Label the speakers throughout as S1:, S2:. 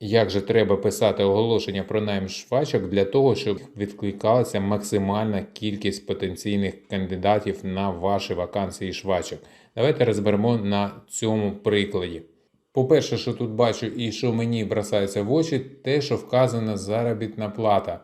S1: Як же треба писати оголошення про найм швачок для того, щоб відкликалася максимальна кількість потенційних кандидатів на ваші вакансії швачок? Давайте розберемо на цьому прикладі. По-перше, що тут бачу і що мені бросається в очі, те, що вказана заробітна плата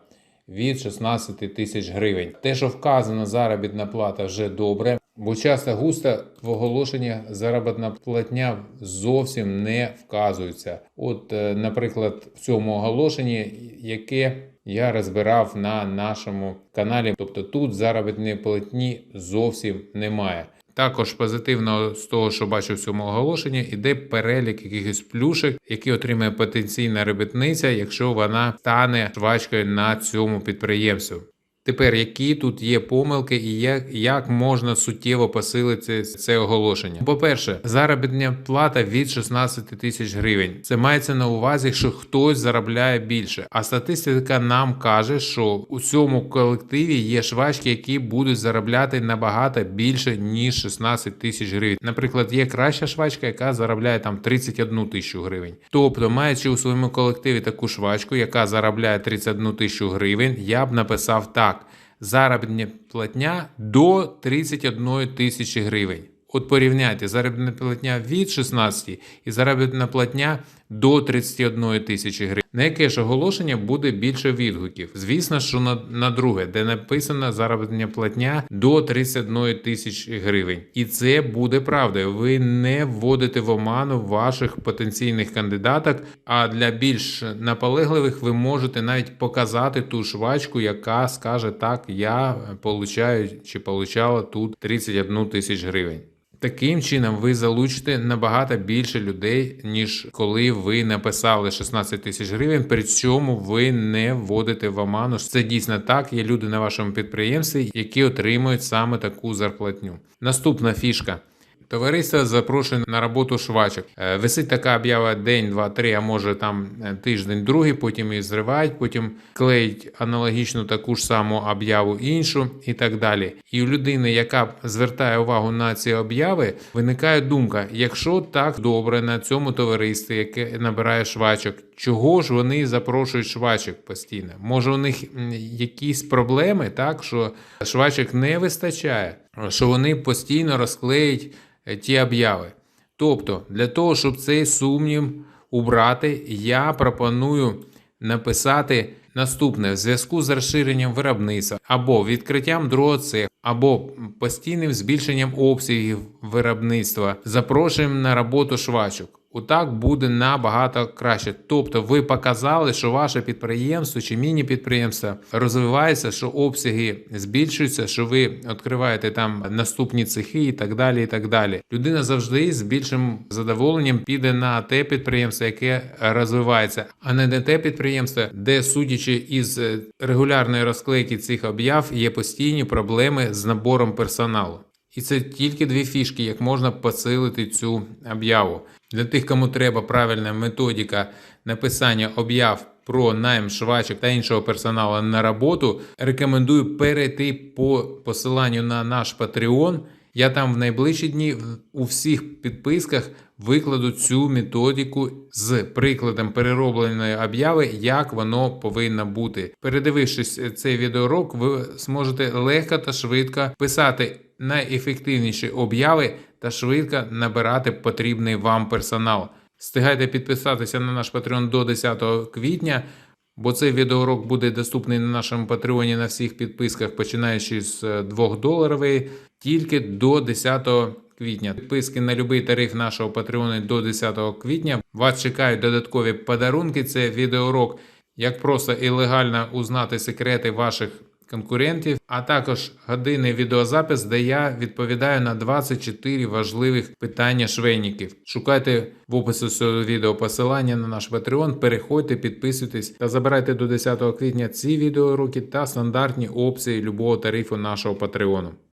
S1: від 16 тисяч гривень. Те, що вказана заробітна плата, вже добре, бо часто густо в оголошеннях заробітна платня зовсім не вказується. От, е, наприклад, в цьому оголошенні, яке я розбирав на нашому каналі, тобто тут заробітної платні зовсім немає. Також позитивно з того, що бачу в цьому оголошенні, іде перелік якихось плюшек, які отримає потенційна робітниця, якщо вона стане швачкою на цьому підприємстві. Тепер, які тут є помилки і як, як можна суттєво посилити це оголошення? По-перше, заробітна плата від 16 тисяч гривень. Це мається на увазі, що хтось заробляє більше. А статистика нам каже, що у цьому колективі є швачки, які будуть заробляти набагато більше ніж 16 тисяч гривень. Наприклад, є краща швачка, яка заробляє там 31 тисячу гривень. Тобто, маючи у своєму колективі таку швачку, яка заробляє 31 тисячу гривень, я б написав так заробітня платня до 31 тисячі гривень. От порівняйте заробітна платня від 16 і заробітна платня до 31 тисячі гривень. На яке ж оголошення буде більше відгуків? Звісно, що на, на друге, де написано заробітня платня до 31 тисячі гривень. І це буде правдою. Ви не вводите в оману ваших потенційних кандидаток. А для більш наполегливих ви можете навіть показати ту швачку, яка скаже так: я получаю чи получала тут 31 тисяч гривень. Таким чином, ви залучите набагато більше людей, ніж коли ви написали 16 тисяч гривень. При цьому ви не вводите в оману. Це дійсно так. Є люди на вашому підприємстві, які отримують саме таку зарплатню. Наступна фішка. Товариство запрошує на роботу швачок. Е, Висить така об'ява день, два, три, а може там е, тиждень, другий, потім її зривають, потім клеють аналогічну таку ж саму об'яву іншу і так далі. І у людини, яка звертає увагу на ці об'яви, виникає думка: якщо так добре на цьому товаристві, яке набирає швачок, чого ж вони запрошують швачок постійно? Може, у них якісь проблеми, так що швачок не вистачає, що вони постійно розклеють е, ті об'яви. Тобто, для того, щоб цей сумнів убрати, я пропоную написати наступне: в зв'язку з розширенням виробництва або відкриттям другого цеху, або постійним збільшенням обсягів виробництва, запрошуємо на роботу швачок. Отак буде набагато краще. Тобто, ви показали, що ваше підприємство чи міні-підприємство розвивається, що обсяги збільшуються, що ви відкриваєте там наступні цехи і так далі. і так далі. Людина завжди з більшим задоволенням піде на те підприємство, яке розвивається, а не на те підприємство, де, судячи із е, регулярної розклейки цих об'яв, є постійні проблеми з набором персоналу. І це тільки дві фішки, як можна посилити цю об'яву. Для тих, кому треба правильна методика написання об'яв про найм швачок та іншого персоналу на роботу, рекомендую перейти по посиланню на наш Patreon. Я там в найближчі дні у всіх підписках викладу цю методику з прикладом переробленої об'яви, як воно повинно бути. Передивившись цей відеоурок, ви зможете легко та швидко писати найефективніші об'яви та швидко набирати потрібний вам персонал. Встигайте підписатися на наш Patreon до 10 квітня, бо цей відеоурок буде доступний на нашому Патреоні на всіх підписках, починаючи з 2 доларової, тільки до 10 квітня. Підписки на будь-який тариф нашого Патреону до 10 квітня. Вас чекають додаткові подарунки. Це відеоурок, як просто і легально узнати секрети ваших конкурентів, а також годинний відеозапис, де я відповідаю на 24 важливих питання швейників. Шукайте в описі цього відео посилання на наш Patreon, переходьте, підписуйтесь та забирайте до 10 квітня ці відеоуроки та стандартні опції любого тарифу нашого Patreon.